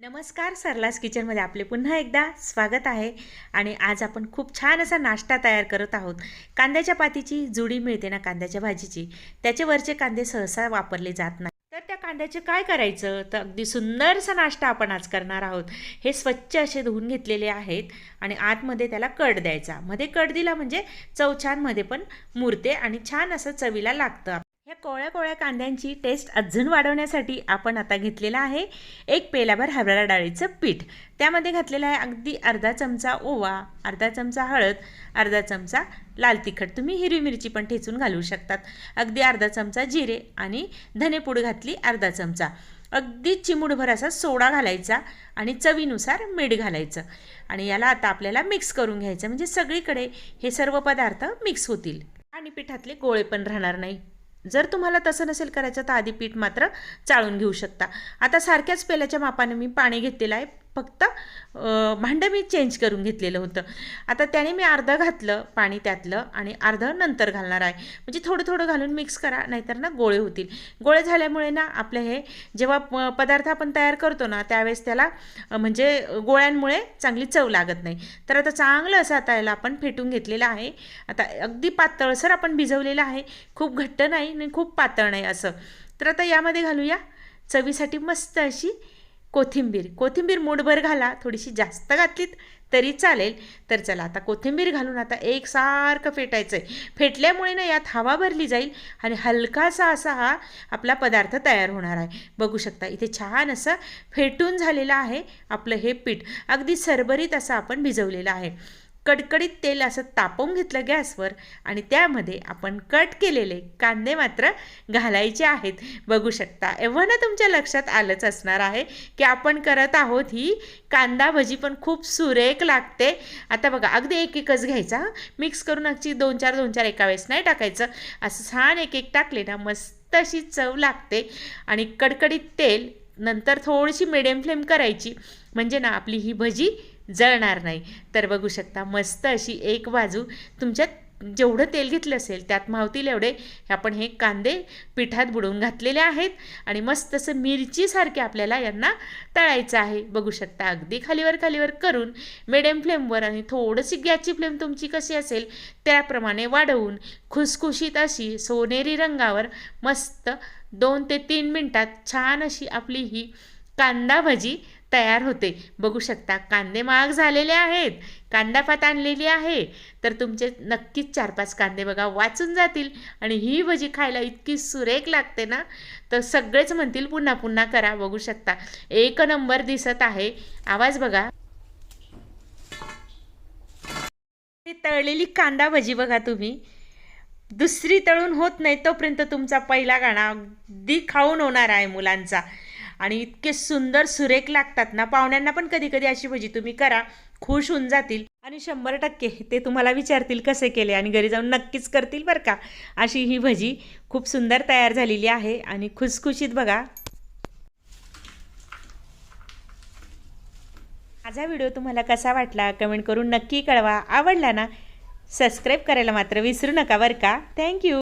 नमस्कार सरलास किचनमध्ये आपले पुन्हा एकदा स्वागत आहे. आणि आज आपण खूप छान असा नाश्ता तयार करत आहोत. कांद्याच्या पातीची जुडी मिळते ना कांद्याच्या भाजीची? त्याचे वरचे कांदे सहसा वापरले जात नाही. तर त्या कांद्याचे काय करायचं? तर अगदी सुंदरसा नाश्ता आपण आज करणार आहोत. हे स्वच्छ असे धुवून घेतलेले आहेत आणि आतमध्ये त्याला कड द्यायचा. मध्ये कड दिला म्हणजे चव छानमध्ये पण मुरते आणि छान असं चवीला लागतं. कोळ्या कोळ्या कांद्यांची टेस्ट अजून वाढवण्यासाठी आपण आता घेतलेला आहे एक पेलाभर हरभरा डाळीचं पीठ. त्यामध्ये घातलेलं आहे अगदी अर्धा चमचा ओवा अर्धा चमचा हळद अर्धा चमचा लाल तिखट. तुम्ही हिरवी मिरची पण ठेचून घालू शकतात. अगदी अर्धा चमचा जिरे आणि धनेपूड घातली अर्धा चमचा. अगदी चिमूडभर असा सोडा घालायचा आणि चवीनुसार मीठ घालायचं. आणि याला आता आपल्याला मिक्स करून घ्यायचं. म्हणजे सगळीकडे हे सर्व पदार्थ मिक्स होतील. आणि पिठातले गोळे पण राहणार नाही. जर तुम्हाला तसं नसेल करायचं तर आधी पीठ मात्र चाळून घेऊ शकता. आता सारख्याच पेल्याच्या मापाने मी पाणी घेतलेलं आहे. फक्त भांडं मी चेंज करून घेतलेलं होतं. आता त्याने मी अर्धं घातलं पाणी त्यातलं आणि अर्धं नंतर घालणार आहे. म्हणजे थोडं थोडं घालून मिक्स करा नाहीतर ना गोळे होतील. गोळे झाल्यामुळे ना आपले हे जेव्हा प पदार्थ आपण तयार करतो ना त्यावेळेस त्याला म्हणजे गोळ्यांमुळे चांगली चव लागत नाही. तर आता चांगलं असं आता याला आपण फेटून घेतलेलं आहे. आता अगदी पातळसर आपण भिजवलेलं आहे. खूप घट्ट नाही आणि खूप पातळ नाही असं. तर आता यामध्ये घालूया. चवीसाठी मस्त अशी कोथिंबीर. कोथिंबीर मूठभर घाला थोडीशी जास्त घातलीत तरी चालेल. तर चला आता कोथिंबीर घालून आता एकसारखं फेटायचं आहे फेटल्यामुळे ना यात हवा भरली जाईल आणि हलकासा असा हा आपला पदार्थ तयार होणार आहे. बघू शकता इथे छान असं फेटून झालेलं आहे आपलं हे पीठ. अगदी सरबरीत असं आपण भिजवलेलं आहे. कडकडीत तेल असं तापवून घेतलं गॅसवर आणि त्यामध्ये आपण कट केलेले कांदे मात्र घालायचे आहेत. बघू शकता एव्हा ना तुमच्या लक्षात आलंच असणार आहे की आपण करत आहोत ही कांदा भजी पण खूप सुरेख लागते. आता बघा अगदी एक एकच घ्यायचा मिक्स करून अगदी दोन चार दोन चार एका वेळेस नाही टाकायचं. असं छान एक एक टाकले ना मस्त अशी चव लागते. आणि कडकडीत तेल नंतर थोडीशी मिडियम फ्लेम करायची. म्हणजे ना आपली ही भजी जळणार नाही. तर बघू शकता मस्त अशी एक बाजू तुमच्यात जेवढं तेल घेतलं असेल त्यात मावतील एवढे. आपण हे कांदे पिठात बुडवून घातलेले आहेत आणि मस्त असं मिरचीसारखे आपल्याला यांना तळायचं आहे. बघू शकता अगदी खालीवर खालीवर करून मिडियम फ्लेमवर आणि थोडंशी गॅसची फ्लेम तुमची कशी असेल त्याप्रमाणे वाढवून खुसखुशीत अशी सोनेरी रंगावर मस्त दोन ते तीन मिनटात छान अशी आपली ही कांदा भजी तयार होते. बघू शकता कांदे महाग झालेले आहेत कांदा पात आणलेली आहे. तर तुमचे नक्कीच चार पाच कांदे बघा वाचून जातील आणि ही भजी खायला इतकी सुरेख लागते ना तर सगळेच म्हणतील पुन्हा पुन्हा करा. बघू शकता एक नंबर दिसत आहे. आवाज बघा. तळलेली कांदा भजी बघा तुम्ही. दुसरी तळून होत नाही तोपर्यंत तुमचा पहिला गाणा अगदी खाऊन होणार आहे मुलांचा. आणि इतके सुंदर सुरेख लागतात ना पाहुण्यांना पण कधी कधी अशी भजी तुम्ही करा खुश होऊन जातील. आणि शंभर टक्के ते तुम्हाला विचारतील कसे केले आणि घरी जाऊन नक्कीच करतील बरं का. अशी ही भजी खूप सुंदर तयार झालेली आहे आणि खुसखुशीत बघा. माझा व्हिडिओ तुम्हाला कसा वाटला कमेंट करून नक्की कळवा. आवडला ना सबस्क्राईब करायला मात्र विसरू नका बरं का. थँक्यू